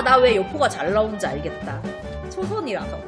아, 나 왜 여포가 잘 나오는지 알겠다. 초선이라서.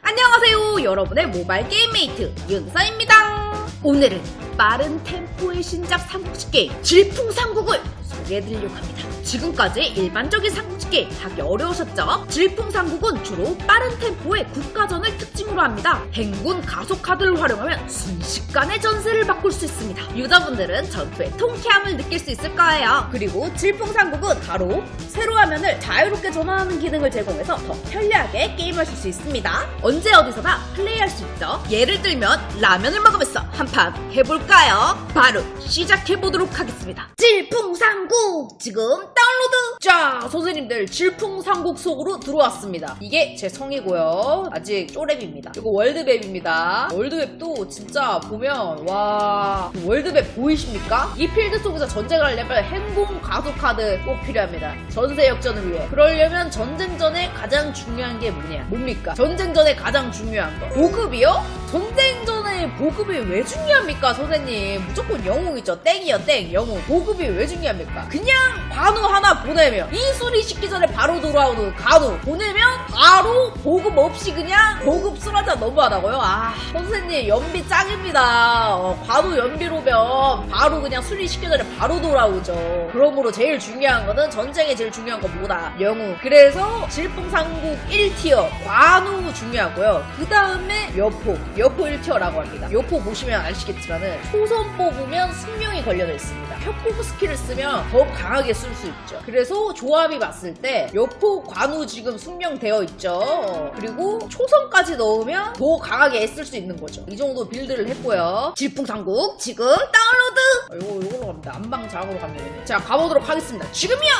안녕하세요. 여러분의 모바일 게임 메이트 윤서입니다. 오늘은 빠른 템포의 신작 삼국지 게임 질풍삼국을 소개해드리려고 합니다. 지금까지 일반적인 게임 하기 어려우셨죠? 질풍삼국은 주로 빠른 템포의 국가전을 특징으로 합니다. 행군 가속 카드를 활용하면 순식간에 전세를 바꿀 수 있습니다. 유저분들은 전투의 통쾌함을 느낄 수 있을 거예요. 그리고 질풍삼국은 바로 세로 화면을 자유롭게 전환하는 기능을 제공해서 더 편리하게 게임하실 수 있습니다. 언제 어디서나 플레이할 수 있죠. 예를 들면 라면을 먹으면서 한 판 해볼까요? 바로 시작해보도록 하겠습니다. 질풍삼국 지금 다운로드! 자, 선생님들 질풍삼국 속으로 들어왔습니다. 이게 제 성이고요. 아직 쪼랩입니다. 이거 월드맵입니다. 월드맵도 진짜 보면 와 월드맵 보이십니까? 이 필드 속에서 전쟁을 하려면 행공 가속 카드 꼭 필요합니다. 전세 역전을 위해. 그러려면 전쟁 전에 가장 중요한 게 뭐냐? 뭡니까? 전쟁 전에 가장 중요한 거. 보급이요? 전쟁 전에 보급이 왜 중요합니까, 선생님? 무조건 영웅이죠. 땡이요, 땡. 영웅. 보급이 왜 중요합니까? 그냥 관우 하나 보내면 이 수리 시기 전에 바로 돌아오는 관우 보내면 바로 보급 없이 그냥 보급 쓰라자 너무하다고요? 아, 선생님 연비 짱입니다. 어, 관우 연비로면 바로 그냥 수리 시기 전에 바로 돌아오죠. 그러므로 제일 중요한 거는 전쟁에 제일 중요한 건 뭐다? 영웅. 그래서 질풍상국 1티어 관우 중요하고요. 그 다음에 여포. 여포 1티어라고 합니다. 여포 보시면 아시겠지만은 초선 뽑으면 승명이 걸려져 있습니다. 협곡 스킬을 쓰면 더 강하게 쓸 수 있죠. 그래서 조합이 봤을 때 여포 관우 지금 숙명되어 있죠. 어, 그리고 초선까지 넣으면 더 강하게 쓸수 있는 거죠. 이 정도 빌드를 했고요. 질풍상국 지금 다운로드! 어, 이거 이걸로 갑니다. 안방장으로 갑니다. 자 가보도록 하겠습니다. 지금이야!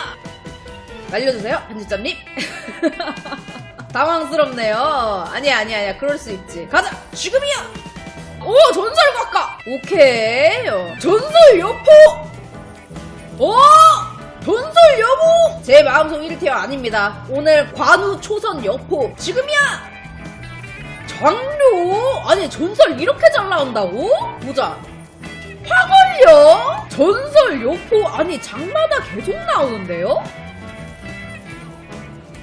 날려주세요 편집자님. 당황스럽네요. 아니야 아니야 아니야 그럴 수 있지. 가자 지금이야. 오 전설 각각. 오케이 어, 전설 여포. 오 전설 여보. 제 마음속 1티어 아닙니다. 오늘 관우 초선 여포 지금이야. 장료 아니 전설 이렇게 잘 나온다고? 보자. 화걸려 전설 여포 아니 장마다 계속 나오는데요?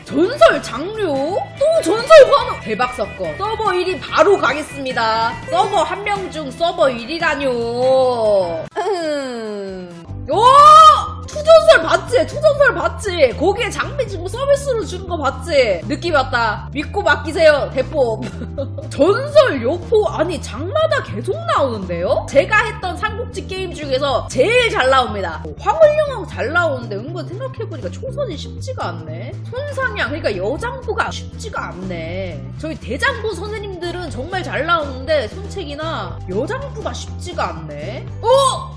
전설 장류? 또 전설 관우! 대박 사건. 서버 1위 바로 가겠습니다. 서버 한 명 중 서버 1위라뇨. 음. 오! 투전설 봤지? 투전설 봤지? 거기에 장비 지금 서비스로 주는 거 봤지? 느낌 왔다. 믿고 맡기세요, 대포. 전설 요포 아니 장마다 계속 나오는데요? 제가 했던 삼국지 게임 중에서 제일 잘 나옵니다. 황홀령하고 잘 나오는데 은근 생각해보니까 초선이 쉽지가 않네. 손상향 그러니까 여장부가 쉽지가 않네. 저희 대장부 선생님들은 정말 잘 나오는데 손책이나 여장부가 쉽지가 않네. 어?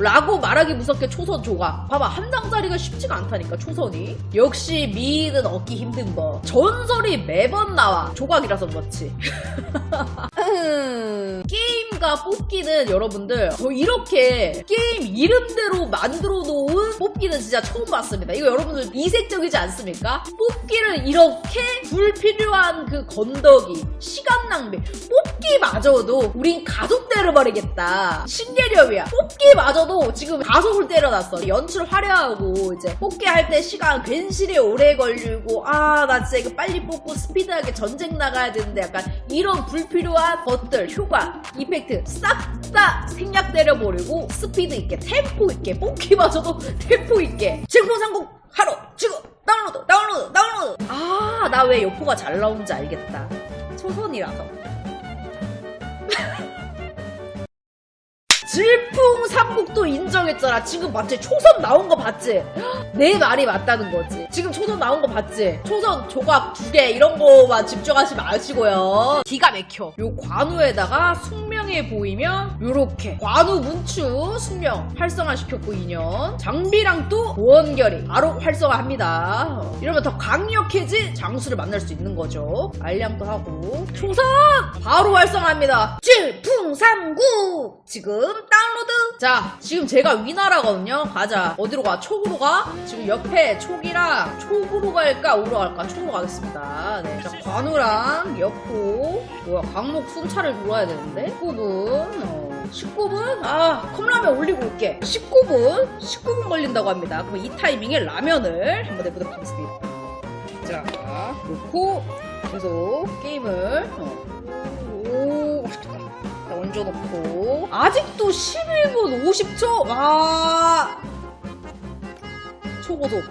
라고 말하기 무섭게 초선 조각. 봐봐, 한 장짜리가 쉽지가 않다니까, 초선이. 역시 미인은 얻기 힘든 거. 전설이 매번 나와. 조각이라서 그렇지. 음, 게임과 뽑기는 여러분들, 저 이렇게 게임 이름대로 만들어 놓은 뽑기는 진짜 처음 봤습니다. 이거 여러분들 이색적이지 않습니까? 뽑기를 이렇게 불필요한 그 건더기, 시간 낭비, 뽑기마저도 우린 가속 때려버리겠다. 신개념이야. 뽑기마저도 지금 가속을 때려놨어. 연출 화려하고 이제 뽑기 할 때 시간 괜시리 오래 걸리고 아 나 진짜 이거 빨리 뽑고 스피드하게 전쟁 나가야 되는데 약간 이런 불필요한 것들 효과 이펙트 싹 다 생략 때려버리고 스피드 있게 템포 있게 뽑기마저도 템포 있게 질풍상국 하루 지금 다운로드 다운로드 다운로드. 아 나 왜 여포가 잘 나오는지 알겠다. 초선이라서 질풍 삼국도 인정했잖아. 지금 맞지? 초선 나온 거 봤지? 내 말이 맞다는 거지. 지금 초선 나온 거 봤지? 초선 조각 두 개 이런 거만 집중하지 마시고요. 기가 막혀. 요 관우에다가 숙명해 보이면 요렇게 관우 문추 숙명 활성화 시켰고 2년 장비랑 또 보원결이 바로 활성화합니다. 어, 이러면 더 강력해진 장수를 만날 수 있는 거죠. 알량도 하고 초선 바로 활성화합니다. 질풍삼국 지금 자 지금 제가 위나라거든요 가자 어디로 가 촉으로 가 지금 옆에 촉이랑 촉으로 갈까 우로 갈까 촉으로 가겠습니다 네. 자 관우랑 여포 뭐야 강목 순차를 돌아야 되는데 19분 어. 19분? 아, 컵라면 올리고 올게. 19분? 19분 걸린다고 합니다. 그럼 이 타이밍에 라면을 한번 해보도록 하겠습니다. 자, 놓고 계속 게임을 어. 오 얹어놓고 아직도 11분 50초. 와 초고속.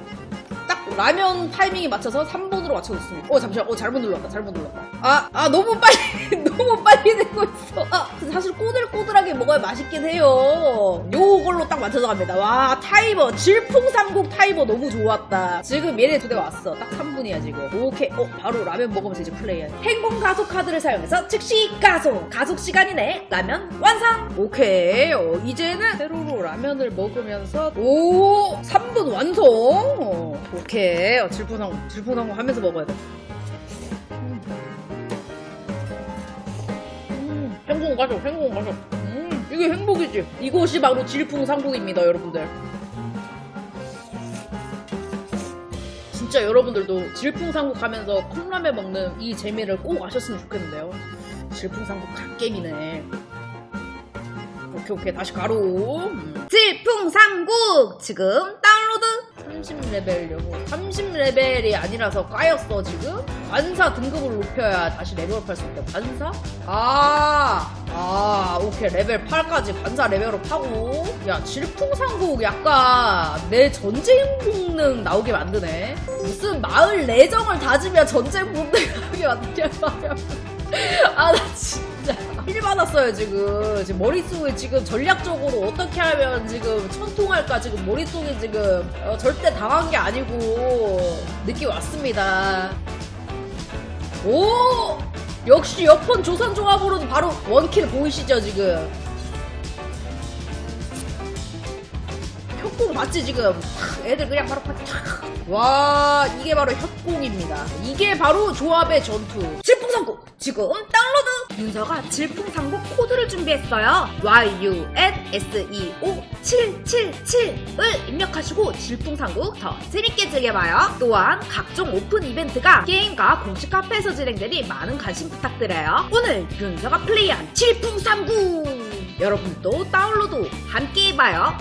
딱 라면 타이밍에 맞춰서 3분으로 맞춰줬습니다. 어 잠시만, 어 잘못 눌렀다, 잘못 눌렀다. 아, 아 너무 빨리, 너무 빨리 되고 있어. 아 사실 꼬들꼬들하게 먹어야 맛있긴 해요. 요걸로 딱 맞춰서 갑니다. 와 타이머, 질풍상국 타이머 너무 좋았다. 지금 얘네 두 대 왔어. 딱 3분이야 지금. 오케이, 어 바로 라면 먹으면서 이제 플레이해. 행공 가속 카드를 사용해서 즉시 가속, 가속 시간이네. 라면 완성. 오케이, 어, 이제는 세로로 라면을 먹으면서 오 3분 완성. 어, 오케이, 어, 질풍상국, 질풍상국 하면서 먹어야 돼. 음, 행복 가족, 행복 가족. 음, 이게 행복이지. 이것이 바로 질풍상국입니다, 여러분들. 진짜 여러분들도 질풍상국 하면서 컵라면 먹는 이 재미를 꼭 아셨으면 좋겠는데요. 질풍상국 갓게임이네. 오케이, 오케이. 다시 가로. 음. 질풍상국! 지금 다운로드! 30레벨 여보. 30레벨이 아니라서 까였어, 지금? 관사 등급을 높여야 다시 레벨업 할 수 있다. 관사? 아, 아, 오케이. 레벨 8까지 관사 레벨업 하고. 야, 질풍상국 약간 내 전쟁 본능 나오게 만드네. 무슨 마을 내정을 다지며 전쟁 본능 나오게 만드냐, 말이야. 아, 나 진짜. 필 받았어요, 지금. 지금 머릿속에 지금 전략적으로 어떻게 하면 지금 천통할까 지금 머릿속에 지금 어, 절대 당한 게 아니고 느낌 왔습니다. 오! 역시 여폰 조선 종합으로는 바로 원킬 보이시죠, 지금? 협공 맞지, 지금? 애들 그냥 바로 팍, 탁. 와, 이게 바로 협공입니다. 이게 바로 조합의 전투. 질풍상국! 지금 다운로드! 윤서가 질풍상국 코드를 준비했어요. YUNSEO777을 입력하시고 질풍상국 더 재밌게 즐겨봐요. 또한 각종 오픈 이벤트가 게임과 공식 카페에서 진행되니 많은 관심 부탁드려요. 오늘 윤서가 플레이한 질풍상국! 여러분도 다운로드 함께 해봐요.